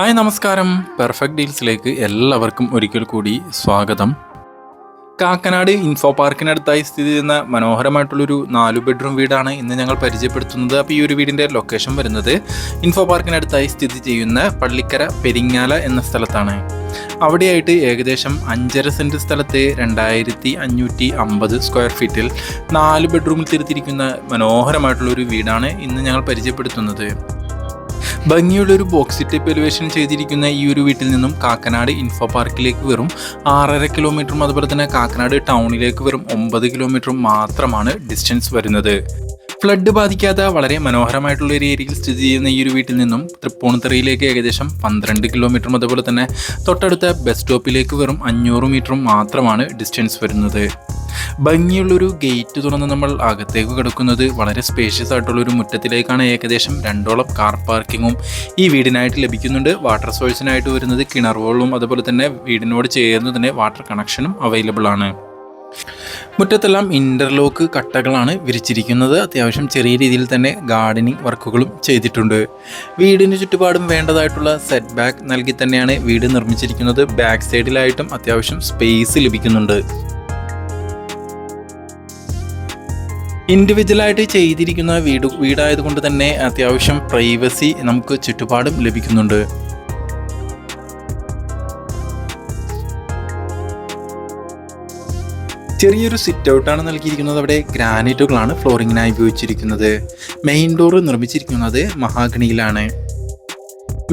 Hi നമസ്കാരം. Perfect ഡീൽസിലേക്ക് എല്ലാവർക്കും ഒരിക്കൽ കൂടി സ്വാഗതം. കാക്കനാട് ഇൻഫോ പാർക്കിനടുത്തായി സ്ഥിതി ചെയ്യുന്ന മനോഹരമായിട്ടുള്ളൊരു നാല് ബെഡ്റൂം വീടാണ് ഇന്ന് ഞങ്ങൾ പരിചയപ്പെടുത്തുന്നത്. അപ്പോൾ ഈ ഒരു വീടിന്റെ ലൊക്കേഷൻ വരുന്നത് ഇൻഫോ പാർക്കിനടുത്തായി സ്ഥിതി ചെയ്യുന്ന പള്ളിക്കര പെരിങ്ങാല എന്ന സ്ഥലത്താണ്. അവിടെയായിട്ട് ഏകദേശം അഞ്ചര സെന്റ് സ്ഥലത്ത് രണ്ടായിരത്തി അഞ്ഞൂറ്റി അമ്പത് സ്ക്വയർ ഫീറ്റിൽ നാല് ബെഡ്റൂമിൽ തിരുത്തിയിരിക്കുന്ന മനോഹരമായിട്ടുള്ളൊരു വീടാണ് ഇന്ന് ഞങ്ങൾ പരിചയപ്പെടുത്തുന്നത്. ഭംഗിയുള്ള ഒരു ബോക്സി ടൈപ്പ് എലിവേഷൻ ചെയ്തിരിക്കുന്ന ഈ ഒരു വീട്ടിൽ നിന്നും കാക്കനാട് ഇൻഫോ പാർക്കിലേക്ക് വെറും ആറര കിലോമീറ്ററും അതുപോലെ തന്നെ കാക്കനാട് ടൗണിലേക്ക് വെറും ഒമ്പത് കിലോമീറ്ററും മാത്രമാണ് ഡിസ്റ്റൻസ് വരുന്നത്. ഫ്ലഡ് ബാധിക്കാത്ത വളരെ മനോഹരമായിട്ടുള്ള ഒരു ഏരിയയിൽ സ്ഥിതി ചെയ്യുന്ന ഈ ഒരു വീട്ടിൽ നിന്നും തൃപ്പൂണിത്തറയിലേക്ക് ഏകദേശം പന്ത്രണ്ട് കിലോമീറ്ററും അതുപോലെ തന്നെ തൊട്ടടുത്ത ബസ് സ്റ്റോപ്പിലേക്ക് വെറും അഞ്ഞൂറ് മീറ്ററും മാത്രമാണ് ഡിസ്റ്റൻസ് വരുന്നത്. ഭംഗിയുള്ളൊരു ഗേറ്റ് തുറന്ന് നമ്മൾ അകത്തേക്ക് കിടക്കുന്നത് വളരെ സ്പേഷ്യസ് ആയിട്ടുള്ള ഒരു മുറ്റത്തിലേക്കാണ് ഏകദേശം രണ്ടോളം കാർ പാർക്കിങ്ങും ഈ വീടിനായിട്ട് ലഭിക്കുന്നുണ്ട്. വാട്ടർ സോഴ്സിനായിട്ട് വരുന്നത് വെള്ളവും അതുപോലെ തന്നെ വീടിനോട് ചേർന്ന് തന്നെ വാട്ടർ കണക്ഷനും അവൈലബിൾ ആണ്. മുറ്റത്തെല്ലാം ഇന്റർലോക്ക് കട്ടകളാണ് വിരിച്ചിരിക്കുന്നത്. അത്യാവശ്യം ചെറിയ രീതിയിൽ തന്നെ ഗാർഡനിങ് വർക്കുകളും ചെയ്തിട്ടുണ്ട്. വീടിന് ചുറ്റുപാടും വേണ്ടതായിട്ടുള്ള സെറ്റ് ബാക്ക് നൽകി തന്നെയാണ് വീട് നിർമ്മിച്ചിരിക്കുന്നത്. ബാക്ക് സൈഡിലായിട്ടും അത്യാവശ്യം സ്പേസ് ലഭിക്കുന്നുണ്ട്. ഇൻഡിവിജ്വലായിട്ട് ചെയ്തിരിക്കുന്ന വീട് വീടായതുകൊണ്ട് തന്നെ അത്യാവശ്യം പ്രൈവസി നമുക്ക് ചുറ്റുപാടും ലഭിക്കുന്നുണ്ട്. ചെറിയൊരു സിറ്റ് ഔട്ടാണ് നൽകിയിരിക്കുന്നത്. അവിടെ ഗ്രാനൈറ്റുകളാണ് ഫ്ലോറിങ്ങിനായി ഉപയോഗിച്ചിരിക്കുന്നത്. മെയിൻ ഡോർ നിർമ്മിച്ചിരിക്കുന്നത് മഹാഗണിയിലാണ്.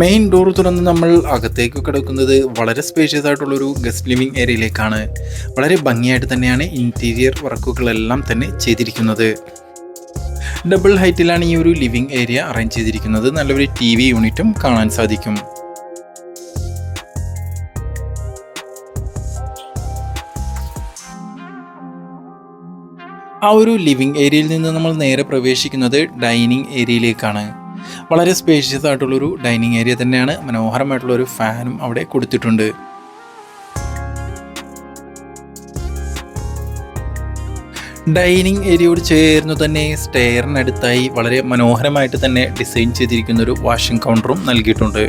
മെയിൻ ഡോർ തുറന്ന് നമ്മൾ അകത്തേക്ക് കിടക്കുന്നത് വളരെ സ്പേഷ്യസ് ആയിട്ടുള്ളൊരു ഗസ്റ്റ് ലിവിംഗ് ഏരിയയിലേക്കാണ് വളരെ ഭംഗിയായിട്ട് തന്നെയാണ് ഇന്റീരിയർ വർക്കുകളെല്ലാം തന്നെ ചെയ്തിരിക്കുന്നത്. ഡബിൾ ഹൈറ്റിലാണ് ഈ ഒരു ലിവിംഗ് ഏരിയ അറേഞ്ച് ചെയ്തിരിക്കുന്നത്. നല്ലൊരു ടി വി യൂണിറ്റും കാണാൻ സാധിക്കും. ആ ഒരു ലിവിംഗ് ഏരിയയിൽ നിന്ന് നമ്മൾ നേരെ പ്രവേശിക്കുന്നത് ഡൈനിങ് ഏരിയയിലേക്കാണ് വളരെ സ്പേഷ്യസ് ആയിട്ടുള്ളൊരു ഡൈനിങ് ഏരിയ തന്നെയാണ്. മനോഹരമായിട്ടുള്ളൊരു ഫാനും അവിടെ കൊടുത്തിട്ടുണ്ട്. ഡൈനിങ് ഏരിയയോട് ചേർന്ന് തന്നെ സ്റ്റെയറിനടുത്തായി വളരെ മനോഹരമായിട്ട് തന്നെ ഡിസൈൻ ചെയ്തിരിക്കുന്ന ഒരു വാഷിംഗ് കൗണ്ടറും നൽകിയിട്ടുണ്ട്.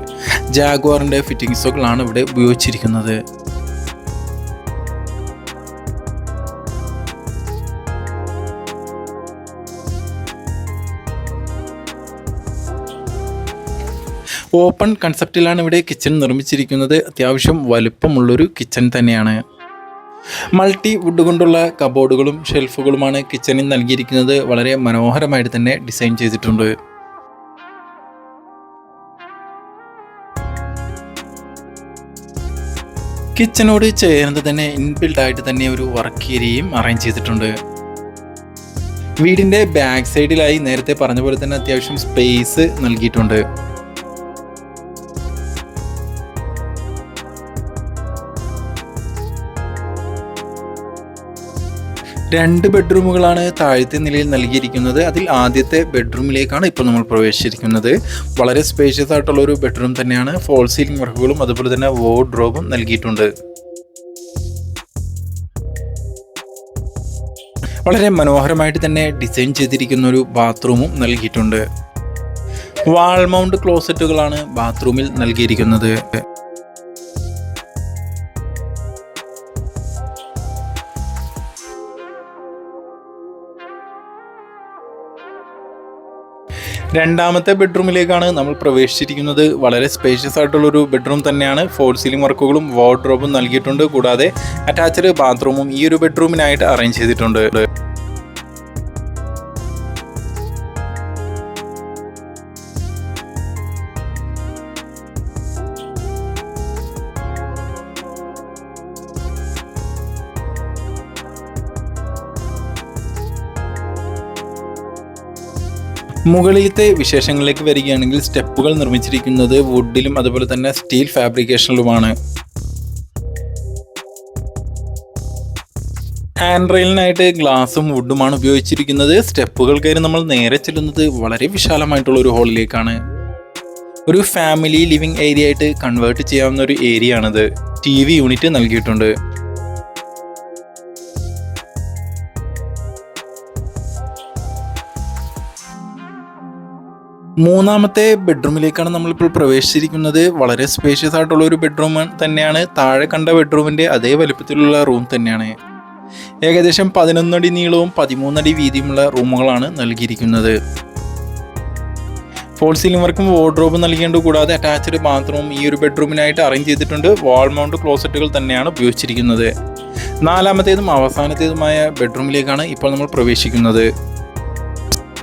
ജാഗ്വാറിന്റെ ഫിറ്റിംഗ്സുകളാണ് ഇവിടെ ഉപയോഗിച്ചിരിക്കുന്നത്. ഓപ്പൺ കൺസെപ്റ്റിലാണ് ഇവിടെ കിച്ചൺ നിർമ്മിച്ചിരിക്കുന്നത്. അത്യാവശ്യം വലുപ്പമുള്ളൊരു കിച്ചൺ തന്നെയാണ്. മൾട്ടി വുഡ് കൊണ്ടുള്ള കബോർഡുകളും ഷെൽഫുകളുമാണ് കിച്ചണിൽ നൽകിയിരിക്കുന്നത്. വളരെ മനോഹരമായിട്ട് തന്നെ ഡിസൈൻ ചെയ്തിട്ടുണ്ട്. കിച്ചനോട് ചേർന്ന് തന്നെ ഇൻബിൽഡ് ആയിട്ട് തന്നെ ഒരു വർക്ക് ഏരിയയും അറേഞ്ച് ചെയ്തിട്ടുണ്ട്. വീടിന്റെ ബാക്ക് സൈഡിലായി നേരത്തെ പറഞ്ഞ പോലെ തന്നെ അത്യാവശ്യം സ്പേസ് നൽകിയിട്ടുണ്ട്. രണ്ട് ബെഡ്റൂമുകളാണ് താഴത്തെ നിലയിൽ നൽകിയിരിക്കുന്നത്. അതിൽ ആദ്യത്തെ ബെഡ്റൂമിലേക്കാണ് ഇപ്പോൾ നമ്മൾ പ്രവേശിച്ചിരിക്കുന്നത്. വളരെ സ്പേഷ്യസ് ആയിട്ടുള്ള ഒരു ബെഡ്റൂം തന്നെയാണ്. ഫോൾ സീലിംഗ് വർക്കുകളും അതുപോലെ തന്നെ വാർഡ്രോബും നൽകിയിട്ടുണ്ട്. വളരെ മനോഹരമായിട്ട് തന്നെ ഡിസൈൻ ചെയ്തിരിക്കുന്ന ഒരു ബാത്റൂമും നൽകിയിട്ടുണ്ട്. വാൾ മൗണ്ട് ക്ലോസറ്റുകളാണ് ബാത്റൂമിൽ നൽകിയിരിക്കുന്നത്. രണ്ടാമത്തെ ബെഡ്റൂമിലേക്കാണ് നമ്മൾ പ്രവേശിച്ചിരിക്കുന്നത്. വളരെ സ്പേഷ്യസ് ആയിട്ടുള്ള ഒരു ബെഡ്റൂം തന്നെയാണ്. ഫോൾ സീലിംഗ് വർക്കുകളും വാർഡ്രോബും നൽകിയിട്ടുണ്ട്. കൂടാതെ അറ്റാച്ച്ഡ് ബാത്റൂമും ഈ ഒരു ബെഡ്റൂമിനായിട്ട് അറേഞ്ച് ചെയ്തിട്ടുണ്ട്. മുകളിലത്തെ വിശേഷങ്ങളിലേക്ക് വരികയാണെങ്കിൽ സ്റ്റെപ്പുകൾ നിർമ്മിച്ചിരിക്കുന്നത് വുഡിലും അതുപോലെ തന്നെ സ്റ്റീൽ ഫാബ്രിക്കേഷനിലുമാണ് ഹാൻഡ് റെയിലിനായിട്ട് ഗ്ലാസും വുഡുമാണ് ഉപയോഗിച്ചിരിക്കുന്നത്. സ്റ്റെപ്പുകൾ കയറി നമ്മൾ നേരെ ചെല്ലുന്നത് വളരെ വിശാലമായിട്ടുള്ള ഒരു ഹാളിലേക്കാണ് ഒരു ഫാമിലി ലിവിംഗ് ഏരിയ ആയിട്ട് കൺവേർട്ട് ചെയ്യാവുന്ന ഒരു ഏരിയ ആണിത്. ടി വി യൂണിറ്റ് നൽകിയിട്ടുണ്ട്. മൂന്നാമത്തെ ബെഡ്റൂമിലേക്കാണ് നമ്മളിപ്പോൾ പ്രവേശിച്ചിരിക്കുന്നത്. വളരെ സ്പേഷ്യസ് ആയിട്ടുള്ള ഒരു ബെഡ്റൂം തന്നെയാണ്. താഴെ കണ്ട ബെഡ്റൂമിന്റെ അതേ വലുപ്പത്തിലുള്ള റൂം തന്നെയാണ്. ഏകദേശം പതിനൊന്നടി നീളവും പതിമൂന്നടി വീതിയുമുള്ള റൂമുകളാണ് നൽകിയിരിക്കുന്നത്. ഫോൾ സീലിംഗ് വർക്കും വാർഡ്രോബ് നൽകിയുണ്ട് കൂടാതെ അറ്റാച്ച്ഡ് ബാത്റൂം ഈ ഒരു ബെഡ്റൂമിനായിട്ട് അറേഞ്ച് ചെയ്തിട്ടുണ്ട്. വാൾ മൗണ്ട് ക്ലോസറ്റുകൾ തന്നെയാണ് ഉപയോഗിച്ചിരിക്കുന്നത്. നാലാമത്തേതും അവസാനത്തേതുമായ ബെഡ്റൂമിലേക്കാണ് ഇപ്പോൾ നമ്മൾ പ്രവേശിക്കുന്നത്.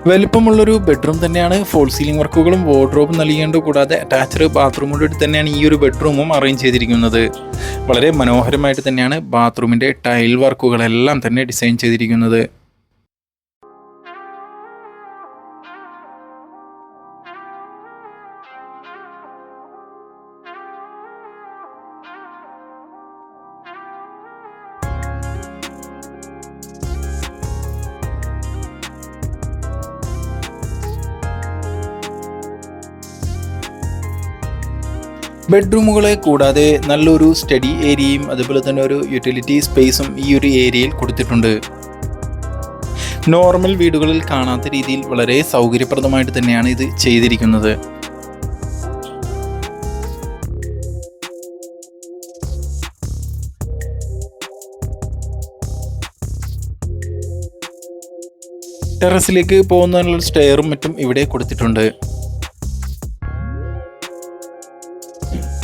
വലിപ്പമുള്ളൊരു ബെഡ്റൂം തന്നെയാണ്. ഫോൾ സീലിംഗ് വർക്കുകളും വാർഡ്രോബും നൽകേണ്ട കൂടാതെ അറ്റാച്ച്ഡ് ബാത്റൂമോട് തന്നെയാണ് ഈ ഒരു ബെഡ്റൂമും അറേഞ്ച് ചെയ്തിരിക്കുന്നത്. വളരെ മനോഹരമായിട്ട് തന്നെയാണ് ബാത്റൂമിന്റെ ടൈൽ വർക്കുകളെല്ലാം തന്നെ ഡിസൈൻ ചെയ്തിരിക്കുന്നത്. ബെഡ്റൂമുകളെ കൂടാതെ നല്ലൊരു സ്റ്റഡി ഏരിയയും അതുപോലെ തന്നെ ഒരു യൂട്ടിലിറ്റി സ്പേസും ഈ ഒരു ഏരിയയിൽ കൊടുത്തിട്ടുണ്ട്. നോർമൽ വീടുകളിൽ കാണാത്ത രീതിയിൽ വളരെ സൗകര്യപ്രദമായിട്ട് തന്നെയാണ് ഇത് ചെയ്തിരിക്കുന്നത്. ടെറസിലേക്ക് പോകുന്നതിനുള്ള സ്റ്റെയറും മറ്റും ഇവിടെ കൊടുത്തിട്ടുണ്ട്.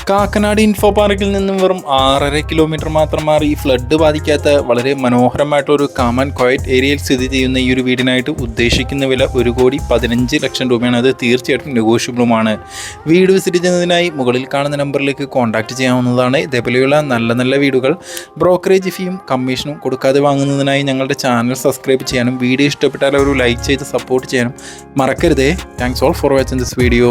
കാക്കനാട് ഇൻഫോ പാർക്കിൽ നിന്നും വെറും ആറര കിലോമീറ്റർ മാത്രം മാറി ഈ ഫ്ലഡ് ബാധിക്കാത്ത വളരെ മനോഹരമായിട്ടുള്ള ഒരു കാമൻ ക്വയറ്റ് ഏരിയയിൽ സ്ഥിതി ചെയ്യുന്ന ഈ ഒരു വീടിനായിട്ട് ഉദ്ദേശിക്കുന്ന വില ഒരു കോടി പതിനഞ്ച് ലക്ഷം രൂപയാണ്. അത് തീർച്ചയായിട്ടും നെഗോഷ്യബിളുമാണ് വീട് വിസിറ്റ് ചെയ്യുന്നതിനായി മുകളിൽ കാണുന്ന നമ്പറിലേക്ക് കോൺടാക്റ്റ് ചെയ്യാവുന്നതാണ്. ഇതേപോലെയുള്ള നല്ല നല്ല വീടുകൾ ബ്രോക്കറേജ് ഫീയും കമ്മീഷനും കൊടുക്കാതെ വാങ്ങുന്നതിനായി ഞങ്ങളുടെ ചാനൽ സബ്സ്ക്രൈബ് ചെയ്യാനും വീഡിയോ ഇഷ്ടപ്പെട്ടാൽ ഒരു ലൈക്ക് ചെയ്ത് സപ്പോർട്ട് ചെയ്യാനും മറക്കരുതേ. Thanks all for watching this video